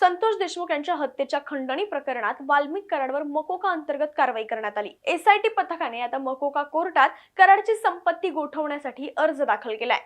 संतोष देशमुख यांच्या हत्येच्या खंडणी प्रकरणात वाल्मिक कराडवर मकोका अंतर्गत कारवाई करण्यात आली. एसआयटी पथकाने आता मकोका कोर्टात कराडची संपत्ती गोठवण्यासाठी अर्ज दाखल केलाय.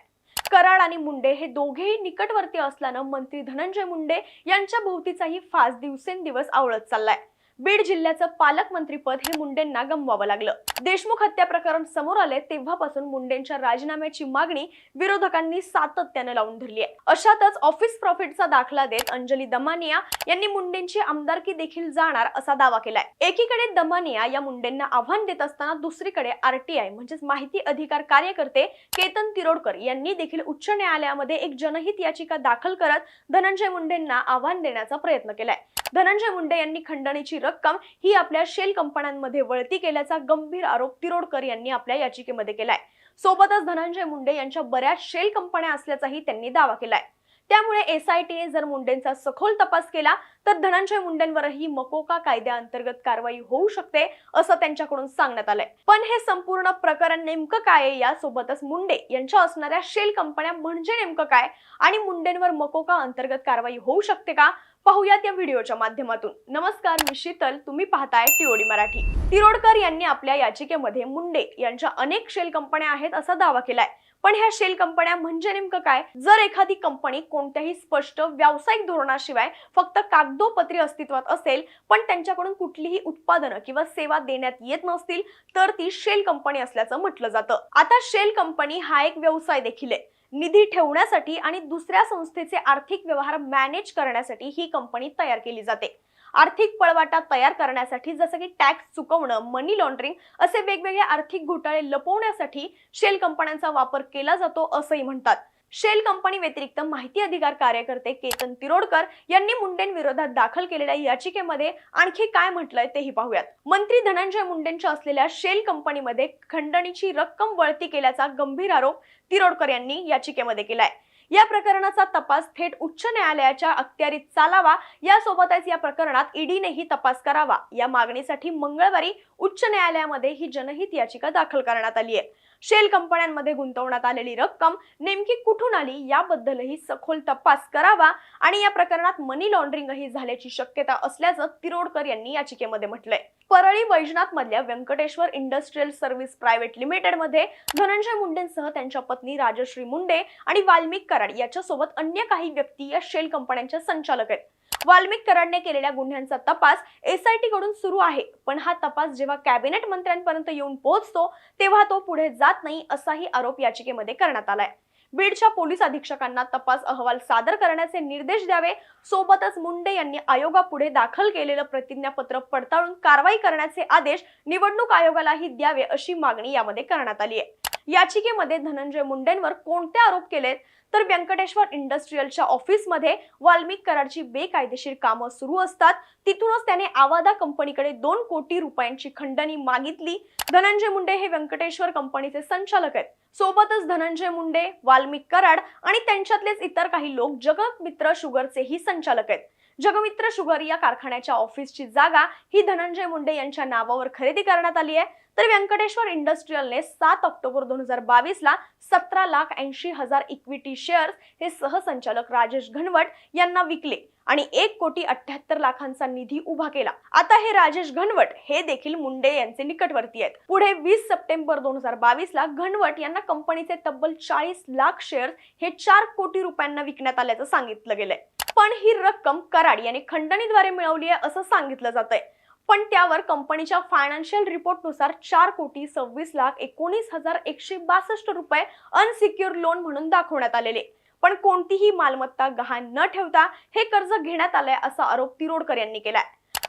कराड आणि मुंडे हे दोघेही निकटवर्ती असल्यानं मंत्री धनंजय मुंडे यांच्या भोवतीचाही फास दिवसेंदिवस आवळत चाललाय. बीड जिल्ह्याचं पालकमंत्रीपद हे मुंडेंना गमवावं लागलं. देशमुख हत्या प्रकरण समोर आले तेव्हापासून मुंडेंच्या राजीनाम्याची मागणी विरोधकांनी सातत्यानं लावून धरली आहे. अशातच ऑफिस प्रॉफिटचा दाखला देत अंजली दमानिया यांनी मुंडेंची आमदारकी देखील जाणार असा दावा केलाय. एकीकडे दमानिया या मुंडेंना आव्हान देत असताना दुसरीकडे आरटीआय म्हणजेच माहिती अधिकार कार्यकर्ते केतन तिरोडकर यांनी देखील उच्च न्यायालयामध्ये एक जनहित याचिका दाखल करत धनंजय मुंडेंना आव्हान देण्याचा प्रयत्न केलाय. धनंजय मुंडे यांनी खंडणीची रक्कम ही आपल्या शेल कंपन्यांमध्ये वळती केल्याचा गंभीर आरोप तिरोडकर यांनी आपल्या याचिकेमध्ये केलाय. सोबतच धनंजय मुंडे यांच्या बऱ्याच शेल कंपन्या असल्याचाही त्यांनी दावा केलाय. त्यामुळे एसआयटीने जर मुंडेंचा सखोल तपास केला तर धनंजय मुंडेंवरही मकोका कायद्याअंतर्गत कारवाई होऊ शकते असं त्यांच्याकडून सांगण्यात आलंय. पण हे संपूर्ण प्रकरण नेमकं काय आहे यासोबतच मुंडे यांच्या असणाऱ्या शेल कंपन्या म्हणजे नेमकं काय? आणि मुंडेंवर मकोका अंतर्गत कारवाई होऊ शकते का? पाहूयात या व्हिडिओच्या माध्यमातून. नमस्कार मी शीतल. तुम्ही पाहताय टीओडी मराठी. तिरोडकर यांनी आपल्या याचिकेमध्ये मुंडे यांच्या अनेक शेल कंपन्या आहेत असा दावा केलाय. पण ह्या शेल कंपन्या म्हणजे नेमकं काय? जर एखादी कंपनी कोणत्याही स्पष्ट व्यावसायिक धोरणाशिवाय फक्त कागदोपत्री अस्तित्वात असेल पण त्यांच्याकडून कुठलीही उत्पादनं किंवा सेवा देण्यात येत नसतील तर ती शेल कंपनी असल्याचं म्हटलं जातं. आता शेल कंपनी हा एक व्यवसाय देखील आहे. निधी ठेवण्यासाठी आणि दुसऱ्या संस्थेचे आर्थिक व्यवहार मॅनेज करण्यासाठी ही कंपनी तयार केली जाते. आर्थिक पळवाटा तयार करण्यासाठी जसं की टॅक्स चुकवणं मनी लॉन्ड्रिंग असे वेगवेगळे आर्थिक घोटाळे लपवण्यासाठी शेल कंपन्यांचा वापर केला जातो असंही म्हणतात. शेल कंपनी व्यतिरिक्त माहिती अधिकार कार्यकर्ते केतन तिरोडकर यांनी मुंडेंविरोधात दाखल केलेल्या याचिकेमध्ये आणखी काय म्हटलंय तेही पाहूयात. मंत्री धनंजय मुंडेंच्या असलेल्या शेल कंपनीमध्ये खंडणीची रक्कम वळती केल्याचा गंभीर आरोप तिरोडकर यांनी याचिकेमध्ये केलाय. या प्रकरणाचा तपास थेट उच्च न्यायालयाच्या अखत्यारीत चालावा यासोबतच या प्रकरणात ईडीनेही तपास करावा. या मागणीसाठी मंगळवारी उच्च न्यायालयामध्ये ही जनहित याचिका दाखल करण्यात आली आहे शेल कंपन्यांमध्ये गुंतवण्यात आलेली रक्कम नेमकी कुठून आली याबद्दलही सखोल तपास करावा आणि या प्रकरणात मनी लॉन्ड्रिंगही झाल्याची शक्यता असल्याचं तिरोडकर यांनी याचिकेमध्ये म्हटलंय. परळी वैजनाथ मधल्या व्यंकटेश्वर इंडस्ट्रीयल सर्व्हिस प्रायव्हेट लिमिटेडमध्ये धनंजय मुंडेंसह त्यांच्या पत्नी राजश्री मुंडे आणि वाल्मिक कराड याच्यासोबत अन्य काही व्यक्ती या शेल कंपन्यांच्या संचालक आहेत. वाल्मिक कराडने केलेल्या गुन्ह्यांचा तपास एसआयटी कडून सुरू आहे. पण हा तपास जेव्हा कॅबिनेट मंत्र्यांपर्यंत येऊन पोहोचतो तेव्हा तो पुढे जात नाही असाही आरोप याचिकेमध्ये करण्यात आलाय. बीडच्या पोलीस अधीक्षकांना तपास अहवाल सादर करण्याचे निर्देश द्यावे सोबतच मुंडे यांनी आयोगापुढे दाखल केलेलं प्रतिज्ञापत्र पडताळून कारवाई करण्याचे आदेश निवडणूक आयोगालाही द्यावे अशी मागणी यामध्ये करण्यात आली आहे याचिकेमध्ये धनंजय मुंडेंवर कोणते आरोप केलेत? तर व्यंकटेश्वर इंडस्ट्रीयलच्या ऑफिसमध्ये वाल्मिक कराडची बेकायदेशीर कामं सुरू असतात. तिथूनच त्याने आवादा कंपनीकडे दोन कोटी रुपयांची खंडणी मागितली. धनंजय मुंडे हे व्यंकटेश्वर कंपनीचे संचालक आहेत. सोबतच धनंजय मुंडे वाल्मिक कराड आणि त्यांच्यातलेच इतर काही लोक जगत मित्र शुगरचेही संचालक आहेत. जगमित्र शुगर या कारखान्याच्या ऑफिसची जागा ही धनंजय मुंडे यांच्या नावावर खरेदी करण्यात आली आहे. तर व्यंकटेश्वर इंडस्ट्रीयलने सात ऑक्टोबर दोन हजार बावीस ला सतरा लाख ऐंशी हजार इक्विटी शेअर्स हे सहसंचालक राजेश घनवट यांना विकले आणि एक कोटी अठ्याहत्तर लाखांचा निधी उभा केला. आता हे राजेश घनवट हे देखील मुंडे यांचे निकटवर्ती आहेत. पुढे वीस सप्टेंबर दोन हजार बावीस ला घनवट यांना कंपनीचे तब्बल चाळीस लाख शेअर्स हे चार कोटी रुपयांना विकण्यात आल्याचं सांगितलं गेलंय. पण ही रक्कम कराड यांनी खंडणीद्वारे मिळवली आहे असं सांगितलं जात आहे पण त्यावर कंपनीच्या फायनान्शियल रिपोर्टनुसार चार कोटी सव्वीस लाख एकोणीस हजार एकशे बासष्ट रुपये अनसिक्युअर लोन म्हणून दाखवण्यात आलेले. पण कोणतीही मालमत्ता गहाण न ठेवता हे कर्ज घेण्यात आलंय असा आरोप तिरोडकर यांनी केलाय.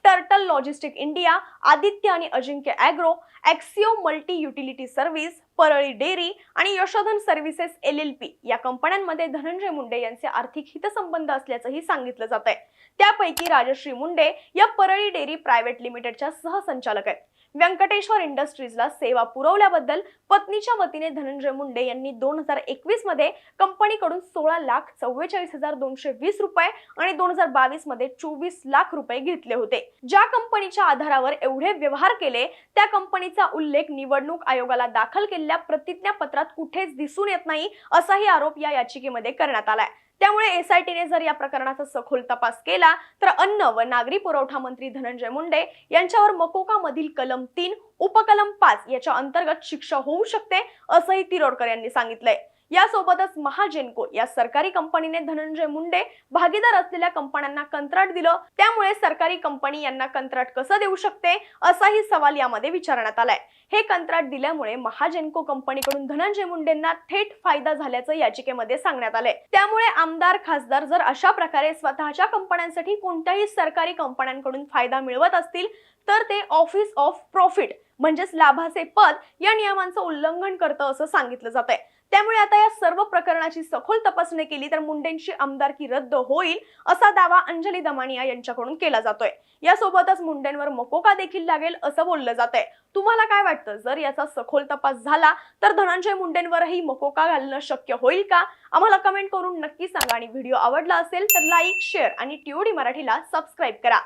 टर्टल लॉजिस्टिक इंडिया आदित्य आणि Ajinkya agro Axio multi utility service Parli dairy आणि Yashodhan services L L P या कंपन्यांमध्ये धनंजय मुंडे यांचे आर्थिक हितसंबंध असल्याचंही सांगितलं जात आहे त्यापैकी राजश्री मुंडे या परळी डेअरी प्रायव्हेट लिमिटेडच्या सहसंचालक आहेत. व्यंकटेश्वर इंडस्ट्रीजला सेवा पुरवल्याबद्दल पत्नीच्या वतीने धनंजय मुंडे यांनी दोन हजार एकवीसमध्ये कंपनीकडून सोळा लाख चव्वेचाळीस हजार दोनशे वीस रुपये आणि दोन हजार बावीसमध्ये चोवीस लाख रुपये घेतले होते. ज्या कंपनीच्या आधारावर एवढे व्यवहार केले त्या कंपनीचा उल्लेख निवडणूक आयोगाला दाखल केलेल्या प्रतिज्ञापत्रात कुठेच दिसून येत नाही असाही आरोप या याचिकेमध्ये करण्यात आलाय. त्यामुळे एसआयटीने जर या प्रकरणाचा सखोल तपास केला तर अन्न व नागरी पुरवठा मंत्री धनंजय मुंडे यांच्यावर मकोका मधील कलम तीन उपकलम पाच याच्या अंतर्गत शिक्षा होऊ शकते असंही तिरोडकर यांनी सांगितलंय. यासोबतच महाजेनको या सरकारी कंपनीने धनंजय मुंडे भागीदार असलेल्या कंपन्यांना कंत्राट दिलं. त्यामुळे सरकारी कंपनी यांना कंत्राट कसं देऊ शकते? असाही सवाल यामध्ये विचारण्यात आलाय. हे कंत्राट दिल्यामुळे महाजेनको कंपनीकडून धनंजय मुंडेंना थेट फायदा झाल्याचं याचिकेमध्ये सांगण्यात आलंय. त्यामुळे आमदार खासदार जर अशा प्रकारे स्वतःच्या कंपन्यांसाठी कोणत्याही सरकारी कंपन्यांकडून फायदा मिळवत असतील तर ते ऑफिस ऑफ प्रॉफिट म्हणजेच लाभाचे पद या नियमांचं उल्लंघन करतं असं सांगितलं जात आहे त्यामुळे आता या सर्व प्रकरणाची सखोल तपासणी केली तर मुंडेंची आमदारकी रद्द होईल असा दावा अंजली दमानिया यांच्याकडून केला जातोय. यासोबतच मुंडेंवर मकोका देखील लागेल असं बोललं जात आहे तुम्हाला काय वाटतं? जर याचा सखोल तपास झाला तर धनंजय मुंडेंवरही मकोका घालणं शक्य होईल का? आम्हाला कमेंट करून नक्की सांगा आणि व्हिडिओ आवडला असेल तर लाईक शेअर आणि टीओडी मराठीला सबस्क्राईब करा.